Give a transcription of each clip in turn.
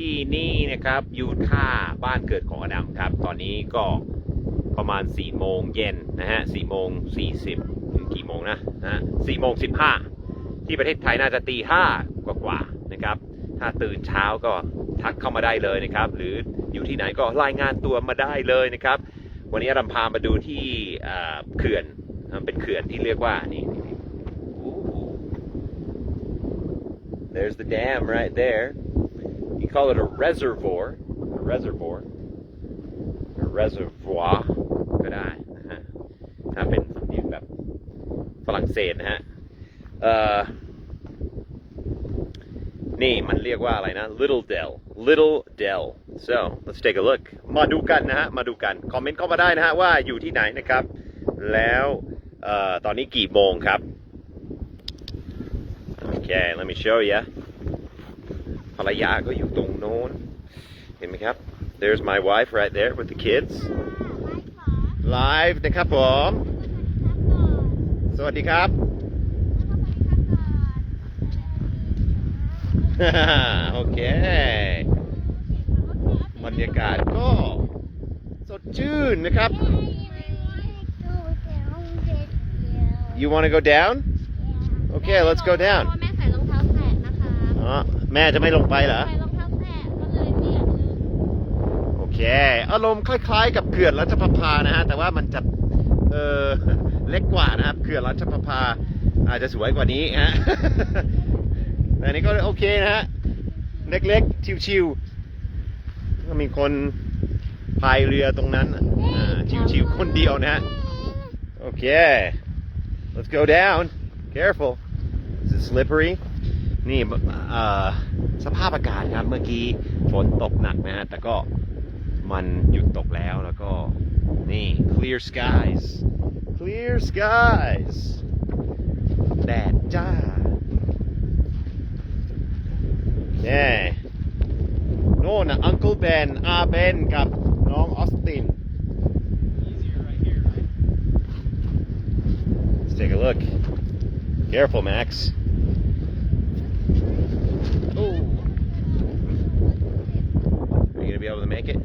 ที่นี่นะครับยูท่าบ้านเกิดของอดัมครับ ตอนนี้ก็ประมาณ4โมงเย็นนะฮะ4โมง40ถึงกี่โมงนะนะฮะ4โมง15ที่ประเทศไทยน่าจะตีห้ากว่าๆนะครับ ถ้าตื่นเช้าก็ทักเข้ามาได้เลยนะครับ หรืออยู่ที่ไหนก็รายงานตัวมาได้เลยนะครับ วันนี้อดัมพามาดูที่เขื่อนมันเป็นเขื่อนที่เรียกว่านี่ There's the dam right there. You call it a reservoir, a reservoir, a reservoir ก็ได้นะฮะถ้าเป็นสำเนียงแบบฝรั่งเศสนะฮะนี่มันเรียกว่าอะไรนะ Little Dell Little Dell so let's take a look มาดูกันนะฮะ มาดูกัน คอมเมนต์เข้ามาได้นะฮะว่าอยู่ที่ไหนนะครับ แล้วตอนนี้กี่โมงครับ Okay let me show you ภรรยาก็อยู่ตรงโน้น เห็นไหมครับ There's my wife right there with the kids live นะครับผม สวัสดีครับ โอเค บรรยากาศก็สดชื่นนะครับ You want to go down Okay let's go down แม่ใส่รองเท้าแตะนะคะอ๋อ แม่จะไม่ลงไปเหรอ ใส่รองเท้าแตะก็เลยไม่อยากลื่นโอเค อารมณ์คล้าย ๆ กับเขื่อนรัชประภานะฮะ แต่ว่ามันจะเออเล็กกว่านะครับ เขื่อนรัชประภา อาจจะสวยกว่านี้ฮะ แต่อันนี้ก็โอเคนะฮะ เล็กๆ ชิวๆก็มีคนพายเรือตรงนั้นอ่าชิวๆคนเดียวนะฮะโอเค let's go down careful is it slippery นี่เอ่อสภาพอากาศครับเมื่อกี้ฝนตกหนักนะฮะแต่ก็มันหยุดตกแล้วแล้วก็นี่ clear skies clear skies แดดจ้าแน่โน่นนะ Uncle Ben อาเบนกับน้องออสติน Let's take a look. Careful, Max. make it?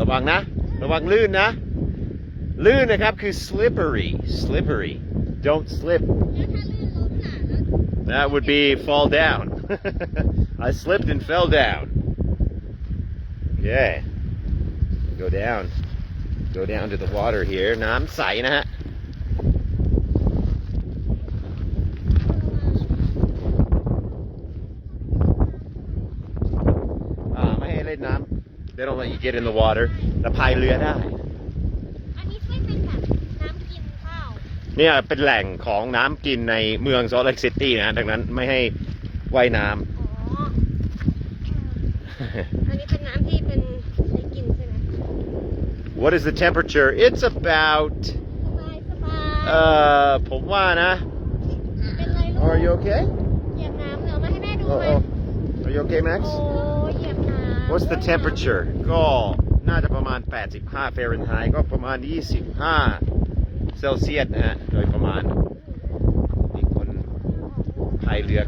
ระวังนะ ระวังลื่นนะ ลื่นนะครับคือ slippery slippery don't slip แล้วถ้าลื่นล้มน่ะแล้ว that would be fall down I slipped and fell down yeah go down go down to the water here น้ำใสนะฮะ they don't let you get in the water แต่พายเรือได้ อันนี้ช่วยเป็นแบบน้ำกินข้าวเนี่ยเป็นแหล่งของน้ำกินในเมืองซอลเลกซิตี้นะ ดังนั้นไม่ให้ว่ายน้อ๋อำอันนี้เป็นน้ำที่เป็นใช้กินใช่ไหม What is the temperature It's about สบายสบาย เอ่อผมว่านะ เป็นไรลูก Are you okay เหยียบน้ำเดี๋ยวมาให้แม่ดู Oh, ไหม oh. Are you okay Max โอ้เหยียบน้ำ What's the temperature ก็น่าจะประมาณ 85 Fahrenheit ก็ประมาณ 25 เซลเซียสนะฮะ โดยประมาณ มีคนพายเรือ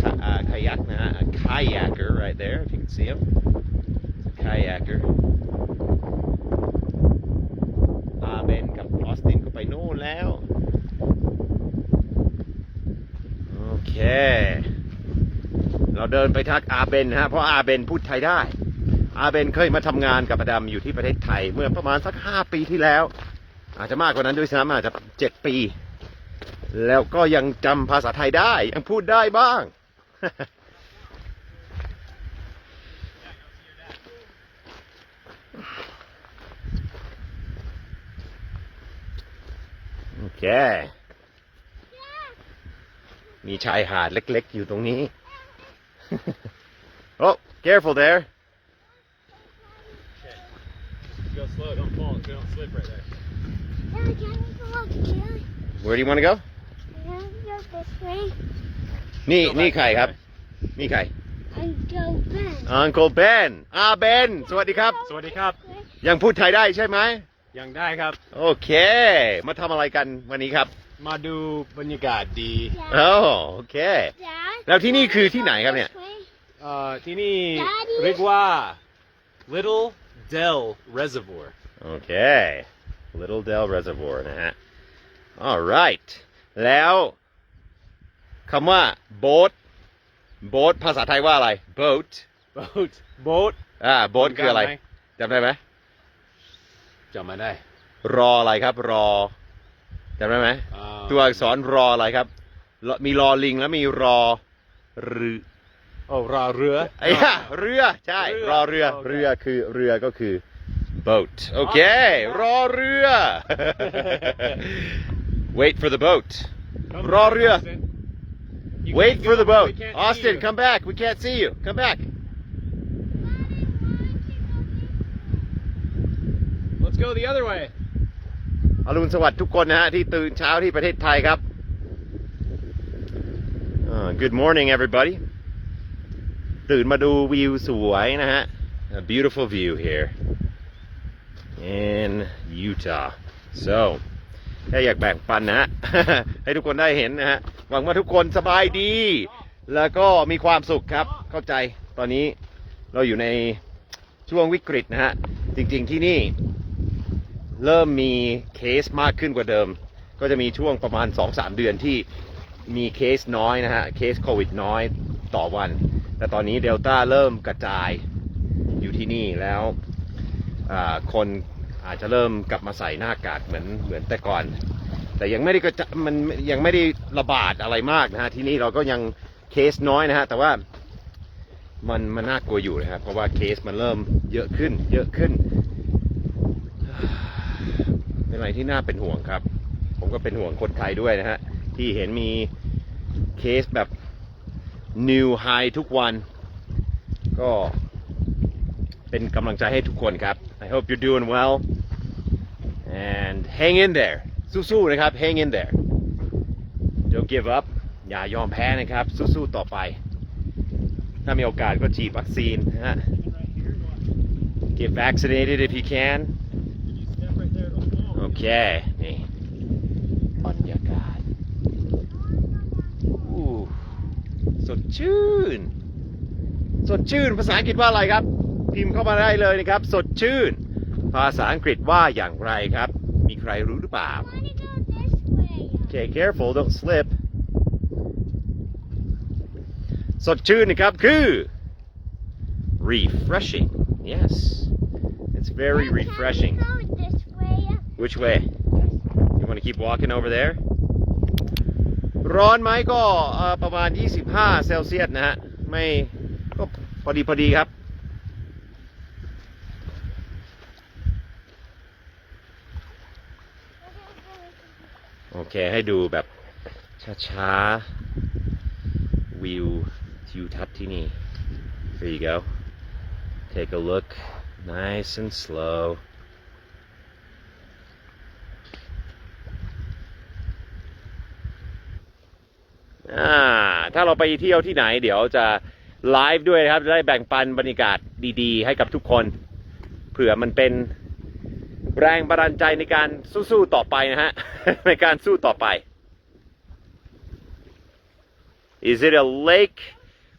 คาอ่าคายักนะฮะ A kayaker right there if you can see him kayaker อาเบนกับออสตินก็ไปโน่นแล้ว โอเค เราเดินไปทักอาเบนนะฮะ เพราะอาเบนพูดไทยได้ อาเบนเคยมาทำงานกับอดัมอยู่ที่ประเทศไทย เมื่อประมาณสักห้าปีที่แล้ว อาจจะมากกว่านั้นด้วยซ้ำอาจจะเจ็ดปี แล้วก็ยังจำภาษาไทยได้ ยังพูดได้บ้าง โอเค มีชายหาดเล็กๆอยู่ตรงนี้ oh careful there Go slow, don't fall, don't slip right there. Dad, can we go up here? where do you want to go Can we go this way? นี่นี่ใครครับ นี่ใคร And go back. Uncle Ben อาเบนสวัสดีครับ สวัสดีครับ ยังพูดไทยได้ใช่ไหม ยังได้ครับ โอเค มาทำอะไรกันวันนี้ครับมาดูบรรยากาศดีโอ้โอเค Dad, แล้วที่นี่คือที่ไหนครับเนี่ย this way. เอ่อที่นี่ Daddy เรียกว่า Little Dell Reservoir โอเค Little Dell Reservoir นะฮะ alright แล้วคำว่า boat boat ภาษาไทยว่าอะไร boat boat boat อ่า boat คืออะไรจำด้หมจำได้ไหมจำไม่ได้ รออะไรครับ รอจำได้ไหมอ่าตัวอักษรรออะไรครับรอมีรอลิงแล้วมีรอรือโอ้รอเรือไอ้ยะเรือ ใช่เรือรอเรือโอเคเรือคือเรือก็คือ boat โอเค รอเรือ wait for the boat Come รอ back, เรือ Austin. You wait can't for go, the boat we can't see Austin you. come back we can't see you come back Let's go the other way อรุณสวัสดิ์ทุกคนนะฮะ ที่ตื่นเช้าที่ประเทศไทยครับอ่า good morning everybody ตื่นมาดูวิวสวยนะฮะ a beautiful view here in Utah so แค่อยากแบ่งปันนะฮะ ให้ทุกคนได้เห็นนะฮะ หวังว่าทุกคนสบายดี แล้วก็มีความสุขครับ เข้าใจตอนนี้เราอยู่ในช่วงวิกฤตนะฮะ จริงๆที่นี่ เริ่มมีเคสมากขึ้นกว่าเดิม ก็จะมีช่วงประมาณ 2-3 เดือนที่มีเคสน้อยนะฮะ เคสโควิดน้อยต่อวัน แต่ตอนนี้เดลต้าเริ่มกระจายอยู่ที่นี่แล้วคน อาจจะเริ่มกลับมาใส่หน้ากากเหมือนเหมือนแต่ก่อน แต่ยังไม่ได้กระจายมันยังไม่ได้ระบาดอะไรมากนะฮะที่นี่เราก็ยังเคสน้อยนะฮะแต่ว่ามันมันน่ากลัวอยู่นะครับเพราะว่าเคสมันเริ่มเยอะขึ้น เยอะขึ้นเป็นอะไรที่น่าเป็นห่วงครับ ผมก็เป็นห่วงคนไทยด้วยนะฮะที่เห็นมีเคสแบบ new high ทุกวัน ก็เป็นกำลังใจให้ทุกคนครับ I hope you're doing well and hang in there สู้ๆนะครับ hang in there don't give up อย่ายอมแพ้นะครับ สู้ๆต่อไป ถ้ามีโอกาสก็ฉีดวัคซีนนะฮะ get vaccinated if you can Step right there, don't fall. โอเค นี่บรรยากาศอู้สดชื่น สดชื่น ภาษาอังกฤษว่าอะไรครับ พิมพ์เข้ามาได้เลยนะครับ สดชื่น ภาษาอังกฤษว่าอย่างไรครับ ใครรู้หรือเปล่า I want to go this way. Okay careful don't slip สดชื่นนะครับคือ refreshing yes it's very Why can't we refreshing go this way? Which way? You want to keep walking over there? ร้อนไหมก็เอ่อประมาณ 25 เซลเซียสนะฮะ ไม่ก็พอดีพอดีครับ โอเค ให้ดูแบบช้าๆ วิวทิวทัศน์ที่นี่ There you go. Take a look. Nice and slow. ถ้าเราไปเที่ยวที่ไหนเดี๋ยวจะไลฟ์ด้วยนะครับ จะได้แบ่งปันบรรยากาศดีๆ ให้กับทุกคน เผื่อมันเป็น แรงบันดาลใจในการสู้ๆต่อไปนะฮะ ในการสู้ต่อไป Is it a lake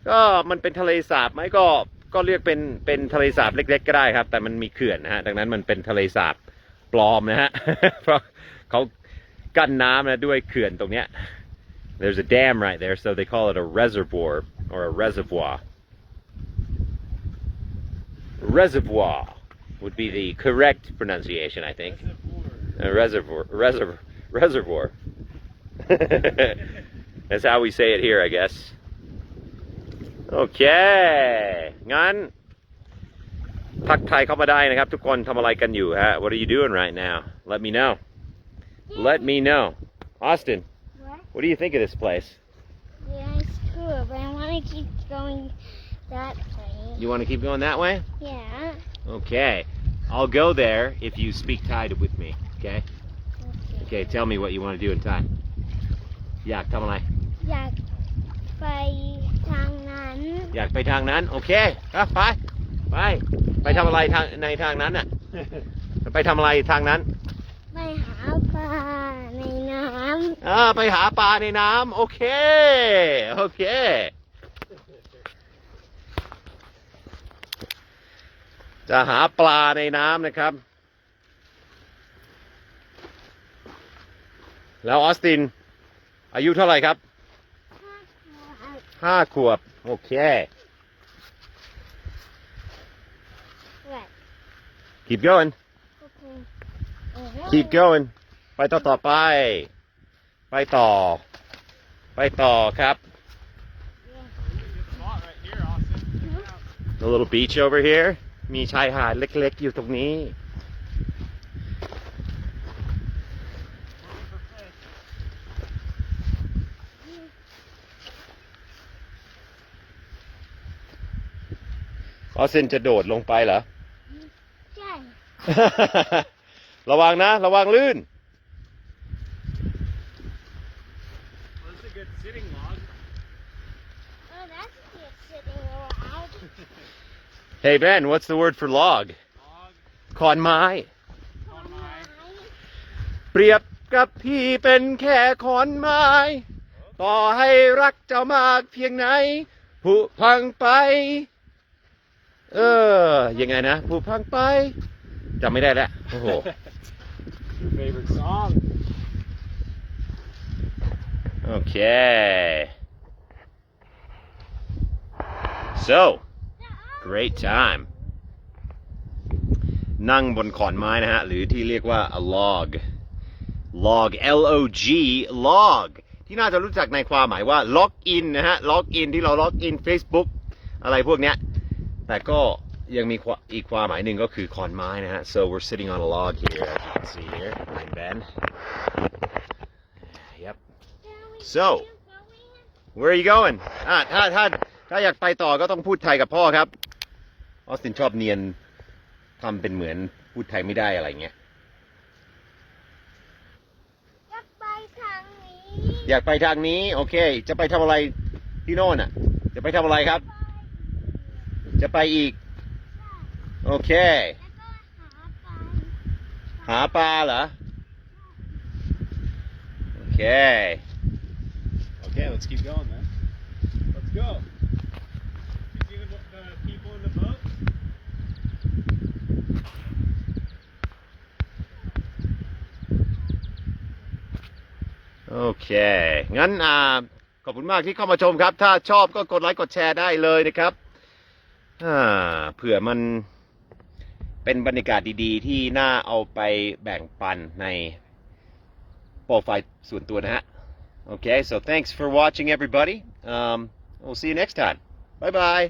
ก็มันเป็นทะเลสาบไหมก็ก็เรียกเป็นเป็นทะเลสาบเล็ก ๆ ก็ได้ครับ แต่มันมีเขื่อนนะฮะดังนั้นมันเป็นทะเลสาบปลอมนะฮะ เพราะเขากั้นน้ำนะด้วยเขื่อนตรงเนี้ย There's a dam right there, so they call it a reservoir or a reservoir. Reservoir would be the correct pronunciation, I think. A reservoir, reservoir, reservoir. That's how we say it here, I guess. Okay, งั้นทักทายเข้ามาได้นะครับ ทุกคนทำอะไรกันอยู่ฮะ What are you doing right now? Let me know. Let me know. Austin, What? what do you think of this place? Yeah, it's cool, but I want to keep going that way. You want to keep going that way? Yeah. Okay. I'll go there if you speak Thai with me. Okay? Okay. Okay, tell me what you want to do in Thai. อยากทำอะไรอยากไปทางนั้น อยากไปทางนั้น โอเคอะไป ไป ไปทำอะไรทางในทางนั้นน่ะ ไปทำอะไรทางนั้นไปหาปลาในน้ำ อ่าไปหาปลาในน้ำโอเค โอเค จะหาปลาในน้ำนะครับ แล้วออสติน อายุเท่าไหร่ครับห้าขวบ โอเค What? keep going Okay. Oh, keep going ไปต่อต่อไป ไปต่อ ไปต่อครับ Spot right here, Austin. a little beach over here มีชายหาดเล็กๆอยู่ตรงนี้ออสเซนจะโดดลงไปเหรอ Dad. ระวังนะ ระวังลื่น Well, this is a good sitting log. Hey Ben what's the word for log Log ขอนไม้ on my. เปรียบกับพี่เป็นแค่ขอนไม้ ต่อให้รักเจ้ามากเพียงไหนผุพังไป เออ ยังไงนะผุพังไปจำไม่ได้แล้วโอ้โห Your favorite song. Okay. So, great time. นั่งบนขอนไม้นะฮะ หรือที่เรียกว่า a log log L O G log ที่น่าจะรู้จักในความหมายว่า log in นะฮะ log in ที่เรา log in Facebook อะไรพวกเนี้ย แต่ก็ยังมีความอีกความหมายหนึ่งก็คือขอนไม้นะฮะ so we're sitting on a log here as you can see here in Bend yep So, Where are you going อ่าถ้าถ้าถ้าอยากไปต่อก็ต้องพูดไทยกับพ่อครับ ออสตินชอบเนียนทำเป็นเหมือนพูดไทยไม่ได้อะไรเงี้ยจะไปทางนี้อยากไปทางนี้ โอเค จะไปทำอะไรที่โน่นอะ จะไปทำอะไรครับ จะไปอีก โอเค แล้วก็หาปลาหาปลาเหรอ โอเค Okay, let's keep going, man. Let's go. You see the, the people in the boat? โอเค งั้นอ่าขอบคุณมากที่เข้ามาชมครับ ถ้าชอบก็กดไลค์กดแชร์ได้เลยนะครับอ่าเผื่อมันเป็นบรรยากาศดีๆ ที่น่าเอาไปแบ่งปันในโปรไฟล์ส่วนตัวนะฮะโอเค so thanks for watching everybody um, we'll see you next time bye bye